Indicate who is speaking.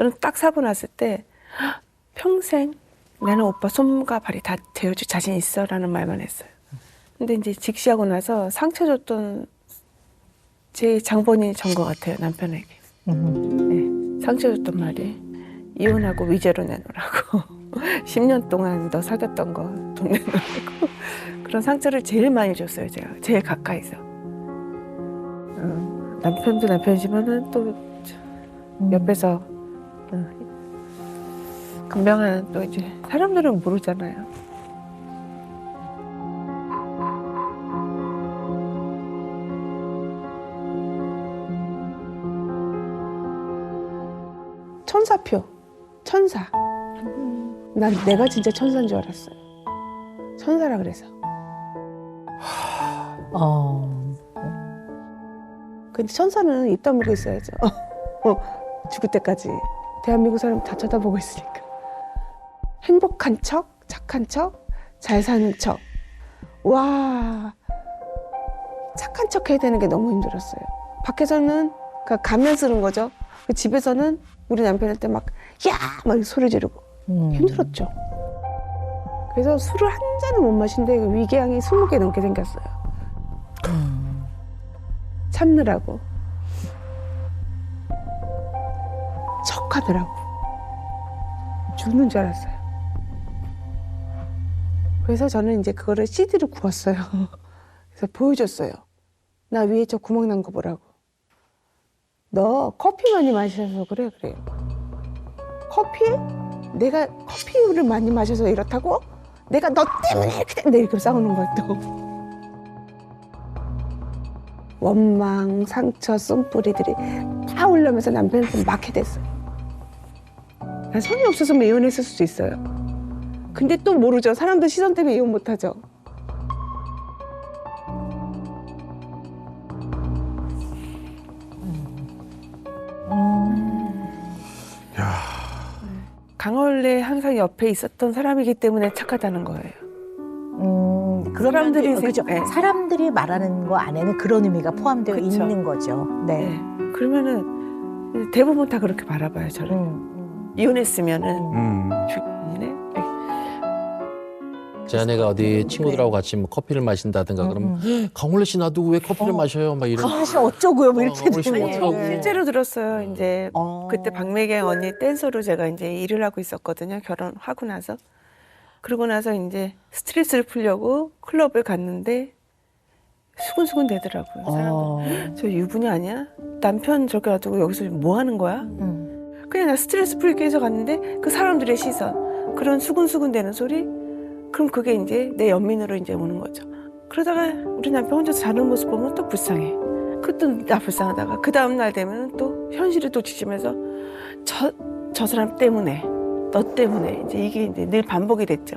Speaker 1: 저는 딱 사고 났을 때 "헉, 평생 나는 오빠 손과 발이 다 되어줄 자신 있어라는 말만 했어요. 근데 이제 직시하고 나서 상처 줬던 제 장본인이 전 것 같아요 남편에게. 네, 상처 줬던 말이 이혼하고 위자료 내놓으라고 10년 동안 너 사귀었던 거 돈 내놓으라고 그런 상처를 제일 많이 줬어요 제가 제일 가까이서 어, 남편도 남편이지만은 또 옆에서 어, 금방한 또 이제 사람들은 모르잖아요. 천사표. 천사. 난 내가 진짜 천사인 줄 알았어요. 천사라 그래서.
Speaker 2: 어.
Speaker 1: 근데 천사는 입 다물고 있어야죠. 어, 죽을 때까지 대한민국 사람 다 쳐다보고 있으니까 행복한 척 착한 척 잘 사는 척 와 착한 척 해야 되는 게 너무 힘들었어요 밖에서는 그 가면 쓰는 거죠 그 집에서는 우리 남편한테 막 야! 막 소리 지르고
Speaker 2: 음.
Speaker 1: 힘들었죠. 그래서 술을 한 잔을 못 마신데 그 위궤양이 20개 넘게 생겼어요.
Speaker 2: 음.
Speaker 1: 참느라고. 척 하더라고. 죽는 줄 알았어요. 그래서 저는 이제 그거를 CD를 구웠어요. 그래서 보여줬어요. 나 위에 저 구멍 난 거 보라고. 너 커피 많이 마셔서 그래, 그래요. 커피? 내가 커피를 많이 마셔서 이렇다고? 내가 너 때문에 이렇게 됐는데 이렇게 싸우는 거야 또. 원망, 상처, 쓴뿌리들이 다 올라오면서 남편한테 막 해댔어요. 난 손이 없었으면 이혼했을 수도 있어요. 근데 또 모르죠. 사람들 시선 때문에 이혼 못하죠. 강원래 항상 옆에 있었던 사람이기 때문에 착하다는 거예요.
Speaker 2: 음,
Speaker 1: 사람들이
Speaker 2: 면도- 그죠.
Speaker 1: 네.
Speaker 2: 사람들이 말하는 거 안에는 그런 의미가 포함되어
Speaker 1: 그쵸.
Speaker 2: 있는 거죠. 네.
Speaker 1: 네. 그러면은 대부분 다 그렇게 바라봐요, 저를.
Speaker 2: 음,
Speaker 1: 이혼했으면은
Speaker 3: 음.
Speaker 1: 주인이네.
Speaker 4: 제 아내가 어디 친구들하고 같이 뭐 커피를 마신다든가 그러면
Speaker 2: 음.
Speaker 4: 강원래 씨 놔두고 왜 커피를
Speaker 2: 어.
Speaker 4: 마셔요? 막 이런.
Speaker 2: 씨 어쩌고요? 뭐 이렇게
Speaker 4: 어,
Speaker 2: 되는
Speaker 4: 어쩌고.
Speaker 2: 거예요.
Speaker 1: 실제로 들었어요. 이제
Speaker 2: 어.
Speaker 1: 그때 박미경 언니 댄서로 제가 이제 일을 하고 있었거든요. 결혼하고 나서. 그러고 나서 이제 스트레스를 풀려고 클럽을 갔는데 수근수근 되더라고요. 사람들.
Speaker 2: 어.
Speaker 1: 저 유부녀 아니야? 남편 저렇게 놔두고 여기서 뭐 하는 거야?
Speaker 2: 음.
Speaker 1: 그냥 나 스트레스 풀기 위해서 갔는데 그 사람들의 시선, 그런 수근수근 되는 소리, 그럼 그게 이제 내 연민으로 이제 오는 거죠. 그러다가 우리 남편 혼자서 자는 모습 보면 또 불쌍해. 그것도 나 불쌍하다가 그 다음 날 되면 또 현실을 또 지치면서 저, 저 사람 때문에, 너 때문에 이제 이게 이제 늘 반복이 됐죠.